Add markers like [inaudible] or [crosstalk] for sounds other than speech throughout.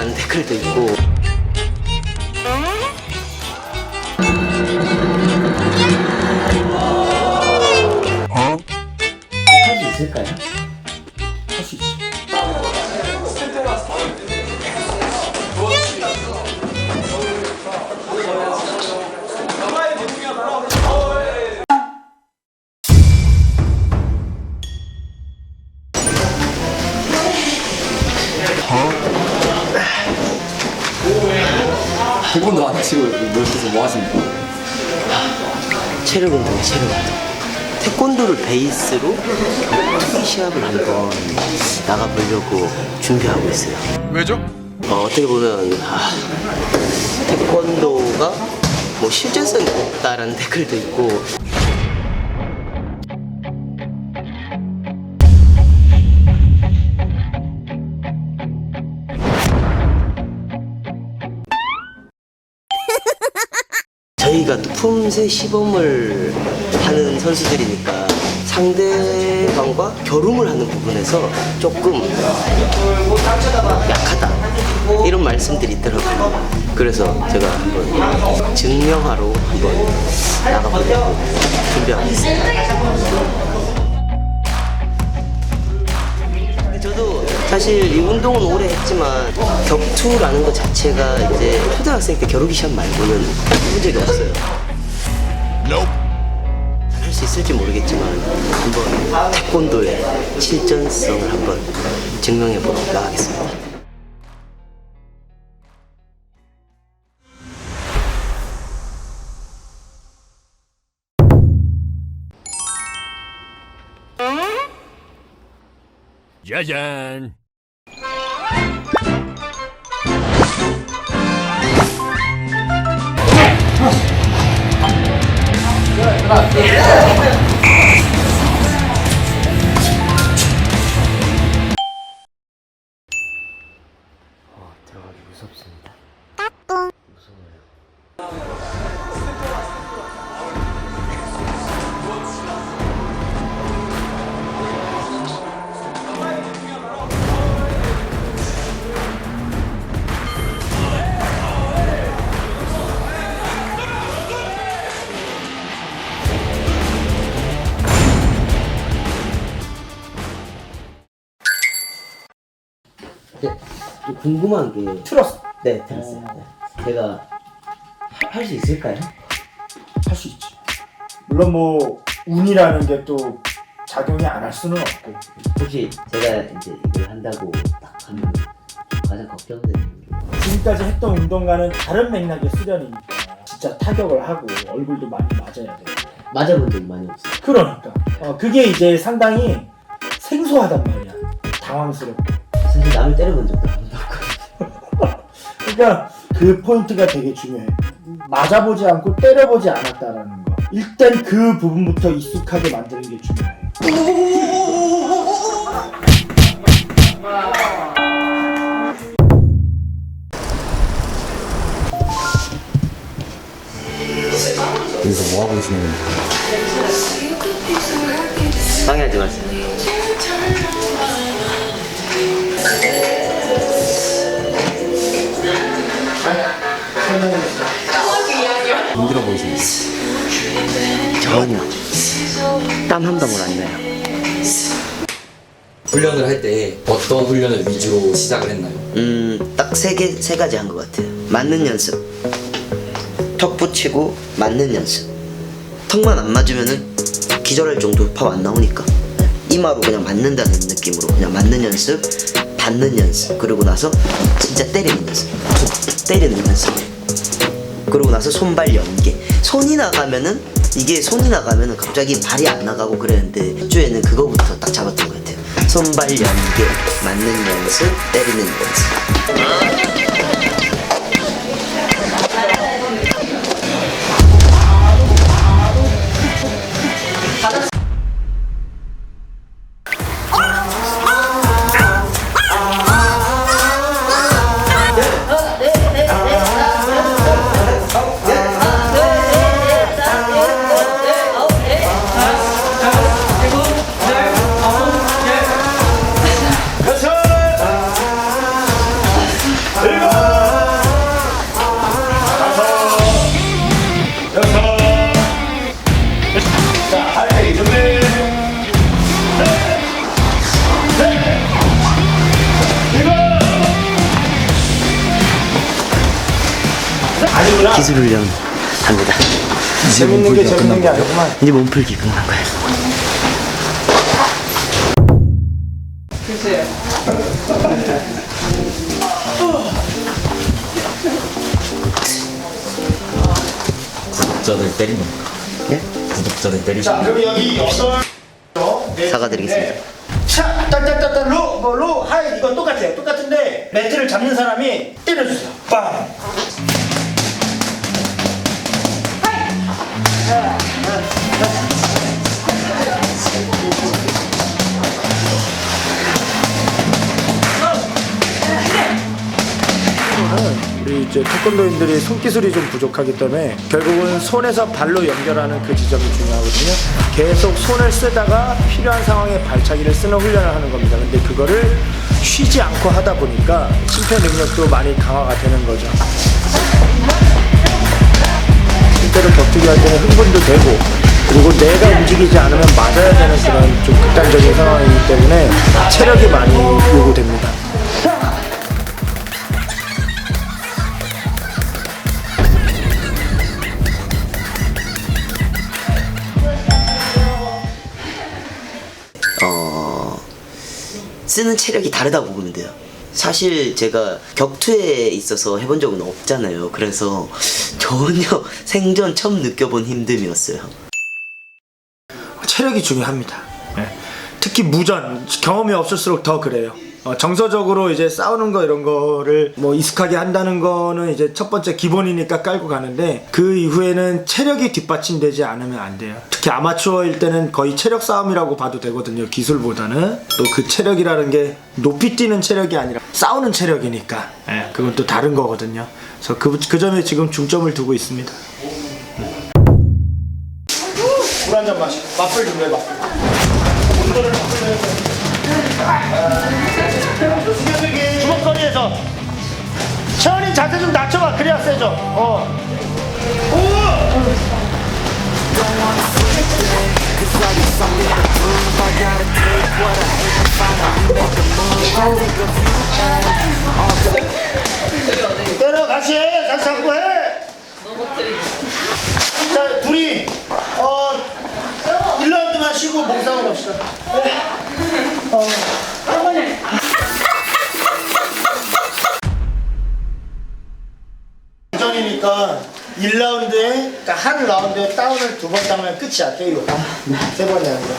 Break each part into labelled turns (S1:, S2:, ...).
S1: 있다라는 댓글도 있고 할 수 있을까요? 체력 운동이에요 체력 운동 태권도를 베이스로 투기 시합을 한번 나가보려고 준비하고 있어요.
S2: 왜죠?
S1: 어, 어떻게 보면 아, 태권도가 뭐 실전성이 없다라는 [laughs] 댓글도 있고 또 품새 시범을 하는 선수들이니까 상대방과 겨rum을 하는 부분에서 조금 약하다 이런 말씀들이 있더라고요. 그래서 제가 한번 증명하러 한번 나가보려고 준비하고 있습니다. 사실 이 운동은 오래 했지만 격투라는 것 자체가 이제 초등학생 때 겨루기 시합 말고는 해본 적이 없어요. 할 수 있을지 모르겠지만 한번 태권도의 실전성을 한번 증명해보러 나가겠습니다.
S2: 짜잔.
S1: 어, 네, 또 궁금한 게
S3: 틀었어.
S1: 네, 들었어요. 네. 제가 할 수 있을까요?
S3: 할 수 있지. 물론 뭐 운이라는 게 또 작용이 안 할 수는 없고
S1: 혹시 제가 이제 이걸 한다고 딱 하면 가장 걱정되는 게
S3: 지금까지 했던 운동과는 다른 맥락의 수련이니까 진짜 타격을 하고 얼굴도 많이 맞아야 돼.
S1: 맞아본 적이 많이 없어요.
S3: 그러니까 어, 그게 이제 상당히 생소하단 말이야. 당황스럽고.
S1: 사실 남을 때려본 적도 한 번도 없거든요.
S3: 그러니까 그 포인트가 되게 중요해. 맞아보지 않고 때려보지 않았다라는 거. 일단 그 부분부터 익숙하게 만드는 게 중요해.
S4: 여기서 뭐 하고 계시는 건지.
S1: 방해하지 마세요.
S4: 힘들어 보이십니다.
S1: 전혀 땀 한 방울 안 나요.
S4: 훈련을 할 때 어떤 훈련을 위주로 시작을 했나요?
S1: 음, 딱 세 개, 세 가지 한 것 같아요. 맞는 연습. 턱 붙이고 맞는 연습. 턱만 안 맞으면은 기절할 정도 팝 안 나오니까. 이마로 그냥 맞는다는 느낌으로 그냥 맞는 연습, 받는 연습. 그러고 나서 진짜 때리는 연습. 툭 때리는 연습. 그러고 나서 손발 연계. 손이 나가면은 이게 손이 나가면은 갑자기 발이 안 나가고 그랬는데 주에는 그거부터 딱 잡았던 것 같아요. 손발 연계, 맞는 연습, 때리는 연습. 기술 훈련 합니다.
S3: 재밌는 게 재밌는 게 아니구만.
S1: 이제 몸풀기 끝난 거예요.
S4: 구독자들 때리는 거.
S1: 예?
S4: 구독자들 때리시는
S3: 자, 그럼 여기 여덟. 네,
S1: 사과드리겠습니다.
S3: 네. 차, 따따따따 로, 뭐, 로, 하이 이거 똑같아요. 똑같은데 매트를 잡는 사람이 때려주세요. 빵. 이제 태권도인들이 손기술이 좀 부족하기 때문에 결국은 손에서 발로 연결하는 그 지점이 중요하거든요. 계속 손을 쓰다가 필요한 상황에 발차기를 쓰는 훈련을 하는 겁니다. 근데 그거를 쉬지 않고 하다 보니까 심폐 능력도 많이 강화가 되는 거죠. 실제로 격투기 할 때는 흥분도 되고 그리고 내가 움직이지 않으면 맞아야 되는 그런 좀 극단적인 상황이기 때문에 체력이 많이 요구됩니다.
S1: 쓰는 체력이 다르다고 보면 돼요. 사실 제가 격투에 있어서 해본 적은 없잖아요. 그래서 전혀 [laughs] 생전 처음 느껴본 힘듦이었어요.
S3: 체력이 중요합니다. 예. 특히 무전 경험이 없을수록 더 그래요. 어, 정서적으로 이제 싸우는 거 이런 거를 뭐 익숙하게 한다는 거는 이제 첫 번째 기본이니까 깔고 가는데 그 이후에는 체력이 뒷받침되지 않으면 안 돼요. 특히 아마추어일 때는 거의 체력 싸움이라고 봐도 되거든요. 기술보다는 또 그 체력이라는 게 높이 뛰는 체력이 아니라 싸우는 체력이니까 예, 그건 또 다른 거거든요. 그래서 그, 그 점에 지금 중점을 두고 있습니다. 물 한 잔 마시고 맛을 좀 내봐. 주먹거리에서 채원이 자세 좀 낮춰봐 그래야 세죠. 어. 오. 때려 같이 해. 같이 잡고 해. 자 둘이 어 1라운드만 쉬고 몸싸움 합시다. 전이니까 1라운드에 그러니까 한 라운드에 다운을 두 번 당하면 끝이야 게임은 세 번이 아니라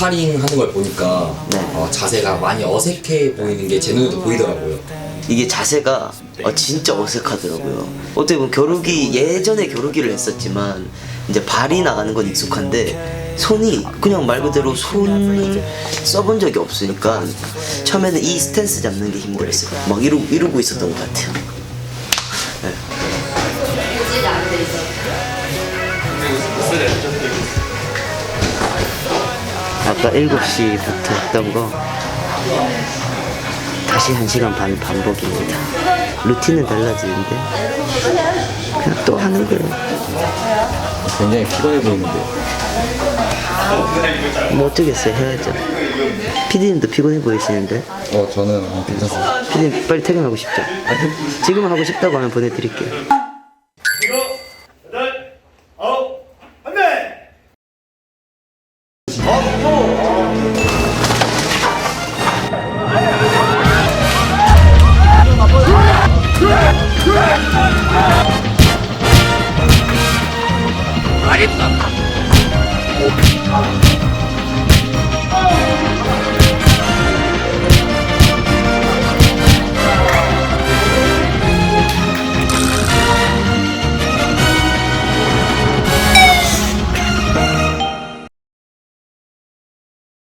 S4: 스파링 하는 걸 보니까
S1: 네.
S4: 어, 자세가 많이 어색해 보이는 게 제 눈에도 보이더라고요.
S1: 이게 자세가 어, 진짜 어색하더라고요. 어떻게 보면 겨루기 예전에 겨루기를 했었지만 이제 발이 나가는 건 익숙한데 손이 그냥 말 그대로 손을 써본 적이 없으니까 처음에는 이 스탠스 잡는 게 힘들었어요. 막 이러, 이러고 있었던 것 같아요. 아까 7시부터 했던 거. 다시 1시간 반 반복입니다. 루틴은 달라지는데 그냥 또 하는 거예요.
S4: 굉장히 피곤해 보이는데.
S1: 뭐 어쩌겠어요 해야죠. 피디님도 피곤해 보이시는데?
S4: 어 저는 괜찮습니다.
S1: 피디님 빨리 퇴근하고 싶죠? 지금 하고 싶다고 하면 보내드릴게요